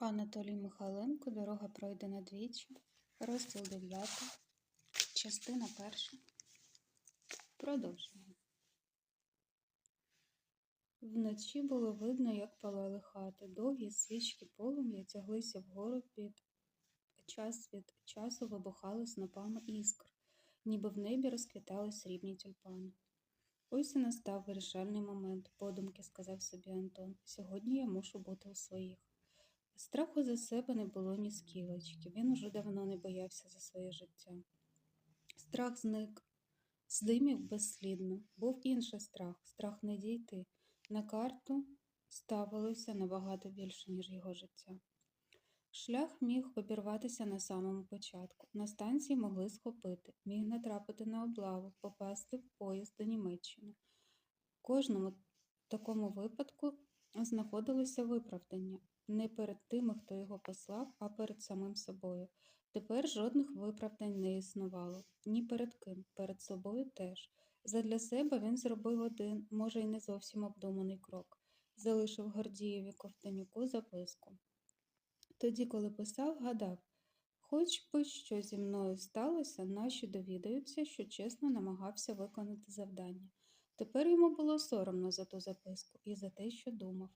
Анатолій Михайленко Дорога пройдена двічі. Розділ 9. Частина перша. Продовжуємо. Вночі було видно, як палали хати. Довгі свічки полум'я тяглися вгору під час від часу вибухали снопами іскр, ніби в небі розквітали срібні тюльпани. Ось і настав вирішальний момент, подумки сказав собі Антон. Сьогодні я мушу бути у своїх. Страху за себе не було ні скілочки, він уже давно не боявся за своє життя. Страх зник, здимів безслідно. Був інший страх, страх не дійти. На карту ставилося набагато більше, ніж його життя. Шлях міг обірватися на самому початку. На станції могли схопити, міг натрапити на облаву, попасти в поїзд до Німеччини. Кожному такому випадку знаходилося виправдання не перед тими, хто його послав, а перед самим собою. Тепер жодних виправдань не існувало. Ні перед ким, перед собою теж. Задля себе він зробив один, може, й не зовсім обдуманий крок. Залишив Гордієві Ковтонюку записку. Тоді, коли писав, гадав, хоч би що зі мною сталося, наші довідаються, що чесно намагався виконати завдання. Тепер йому було соромно за ту записку і за те, що думав.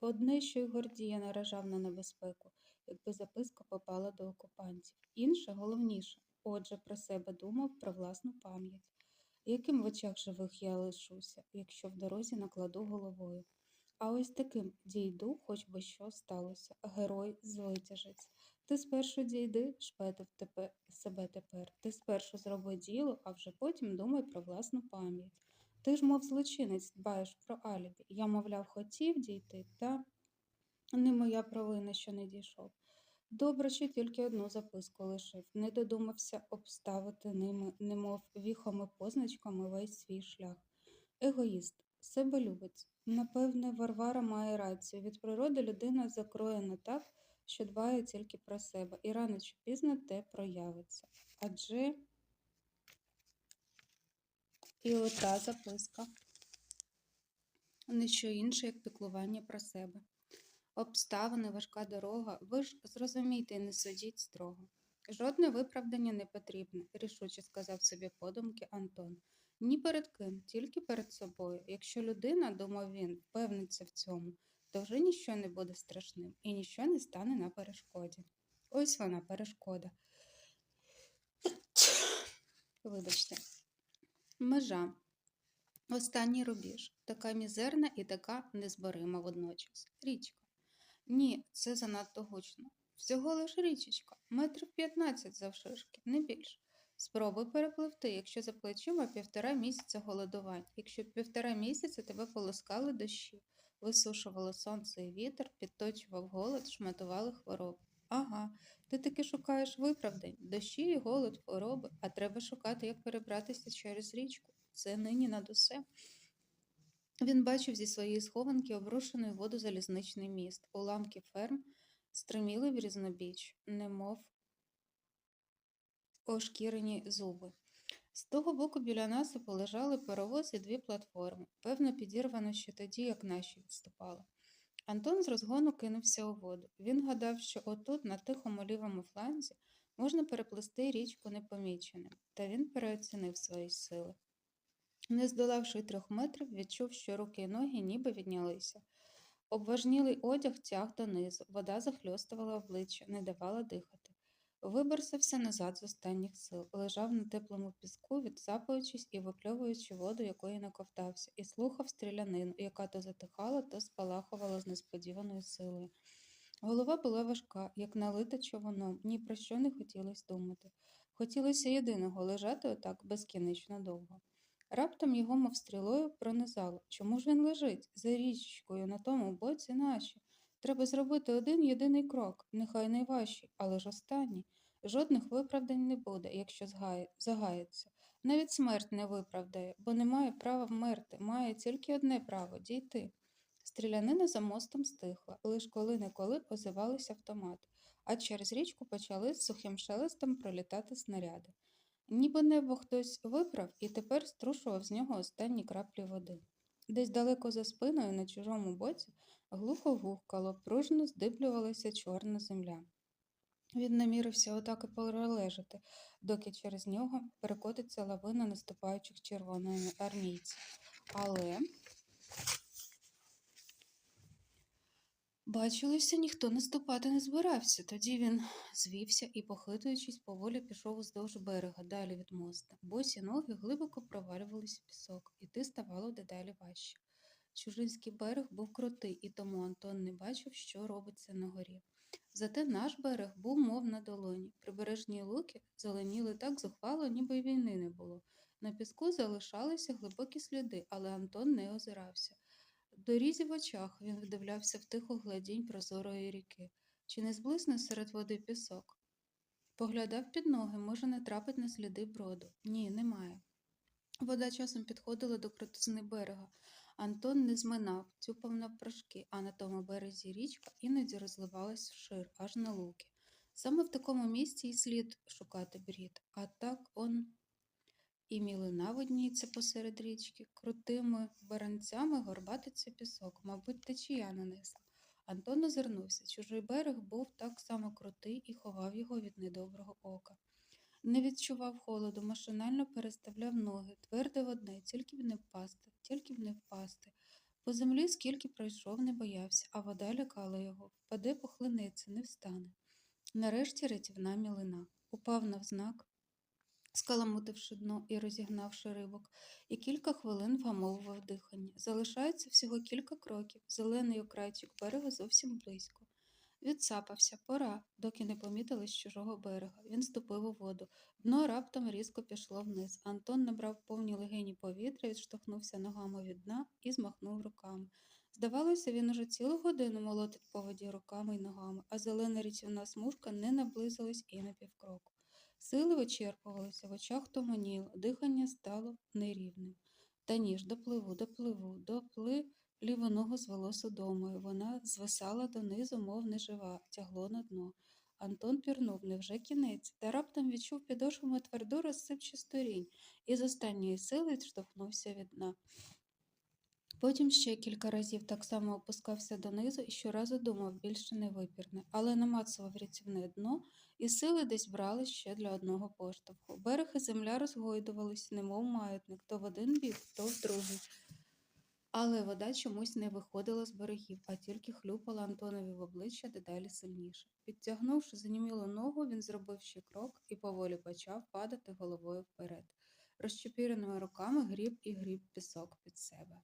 Одне, що й Гордія наражав на небезпеку, якби записка попала до окупантів. Інше, головніше, отже, про себе думав, про власну пам'ять. Яким в очах живих я лишуся, якщо в дорозі накладу головою? А ось таким дійду, хоч би що сталося, герой звитяжець. Ти спершу дійди, шпетив тепер, себе тепер. Ти спершу зроби діло, а вже потім думай про власну пам'ять. Ти ж, мов злочинець, дбаєш про алібі. Я, мовляв, хотів дійти, та не моя провина, що не дійшов. Добре, що тільки одну записку лишив, не додумався обставити ними, немов віхами позначками весь свій шлях. Егоїст, себелюбець. Напевне, Варвара має рацію. Від природи людина закроєна так, що дбає тільки про себе, і рано чи пізно те проявиться. Адже і ота записка не що інше, як піклування про себе. Обставини, важка дорога, ви ж зрозумійте і не судіть строго. Жодне виправдання не потрібне, рішуче сказав собі подумки Антон. Ні перед ким, тільки перед собою. Якщо людина, думав він, впевниться в цьому, то вже ніщо не буде страшним і ніщо не стане на перешкоді. Ось вона перешкода. Вибачте. Межа. Останній рубіж. Така мізерна і така незборима водночас. Річка. Ні, це занадто гучно. Всього лиш річечка, метрів 15 завширшки, не більше. Спробуй перепливти, якщо за плечима півтора місяця голодувань, якщо півтора місяця тебе полоскали дощі, висушувало сонце і вітер, підточував голод, шматували хвороби. Ага, ти таки шукаєш виправдань, дощі і голод, хвороби, а треба шукати, як перебратися через річку. Це нині над усе. Він бачив зі своєї схованки обрушений воду залізничний міст, уламки ферм стриміли в різнобіч, немов ошкірені зуби. З того боку біля насипу лежали паровоз і дві платформи, певно, підірвано ще тоді, як наші відступали. Антон з розгону кинувся у воду. Він гадав, що отут, на тихому лівому фланзі, можна переплисти річку непоміченим, та він переоцінив свої сили. Не здолавши трьох метрів, відчув, що руки й ноги ніби віднялися. Обважнілий одяг тяг донизу, вода захльостувала обличчя, не давала дихати. Виборсався назад з останніх сил, лежав на теплому піску, відсапуючись і випльовуючи воду, якої наковтався, і слухав стрілянину, яка то затихала, то спалахувала з несподіваною силою. Голова була важка, як налита човуном, ні про що не хотілося думати. Хотілося єдиного лежати отак безкінечно довго. Раптом його, мов стрілою, пронизало. Чому ж він лежить за річкою на тому боці наші? Треба зробити один єдиний крок, нехай найважчий, але ж останній. Жодних виправдань не буде, якщо загається. Навіть смерть не виправдає, бо не має права вмерти, має тільки одне право дійти. Стрілянина за мостом стихла, лиш коли-неколи озивалися автомати, а через річку почали з сухим шелестом пролітати снаряди. Ніби небо хтось виправ і тепер струшував з нього останні краплі води. Десь далеко за спиною, на чужому боці, Глухо гухкало, пружно здиблювалася чорна земля. Він намірився отак і пролежати, доки через нього перекотиться лавина наступаючих червоноармійців. Але бачилося, ніхто наступати не збирався. Тоді він звівся і, похитуючись, поволі пішов уздовж берега, далі від моста. Босі ноги глибоко провалювались в пісок, іти ставало дедалі важче. Чужинський берег був крутий, і тому Антон не бачив, що робиться на горі. Зате наш берег був мов на долоні. Прибережні луки зеленіли так зухвало, ніби й війни не було. На піску залишалися глибокі сліди, але Антон не озирався. Дорізі в очах він вдивлявся в тиху гладінь прозорої ріки. Чи не зблисне серед води пісок? Поглядав під ноги, може, не трапить на сліди броду. Ні, немає. Вода часом підходила до крутизни берега. Антон не зминав, цюпав навпрошки, а на тому березі річка іноді розливалась вшир, аж на луки. Саме в такому місці й слід шукати брід, а так он і мілина видніється посеред річки, крутими баранцями горбатиться пісок, мабуть, течія нанесла. Антон озирнувся. Чужий берег був так само крутий і ховав його від недоброго ока. Не відчував холоду, машинально переставляв ноги, твердив одне, тільки б не впасти, тільки б не впасти. По землі скільки пройшов, не боявся, а вода лякала його. Впаде, похлинеться, не встане. Нарешті рятівна мілина. Упав навзнак, скаламутивши дно і розігнавши рибок, і кілька хвилин вгамовував дихання. Залишається всього кілька кроків. Зелений окрайчик берега зовсім близько. Відсапався, пора, доки не помітили з чужого берега. Він ступив у воду. Дно раптом різко пішло вниз. Антон набрав повні легені повітря, відштовхнувся ногами від дна і змахнув руками. Здавалося, він уже цілу годину молотить по воді руками й ногами, а зелена річівна смужка не наблизилась і на півкроку. Сили вичерпувалися, в очах туманіло, дихання стало нерівним. Та ніж допливу, допливу, допли. Ліву ногу звело судомою. Вона звисала донизу, мов нежива, тягло на дно. Антон пірнув, невже кінець, та раптом відчув підошвами тверду розсипчасту рінь і з останньої сили відштовхнувся від дна. Потім ще кілька разів так само опускався донизу і щоразу думав більше не випірне, але намацував рятівне дно, і сили десь брали ще для одного поштовху. Берег і земля розгойдувались, немов маятник, то в один бік, то в другий. Але вода чомусь не виходила з берегів, а тільки хлюпала Антонові в обличчя дедалі сильніше. Підтягнувши занімілу ногу, він зробив ще крок і поволі почав падати головою вперед. Розчепіреними руками гріб і гріб пісок під себе.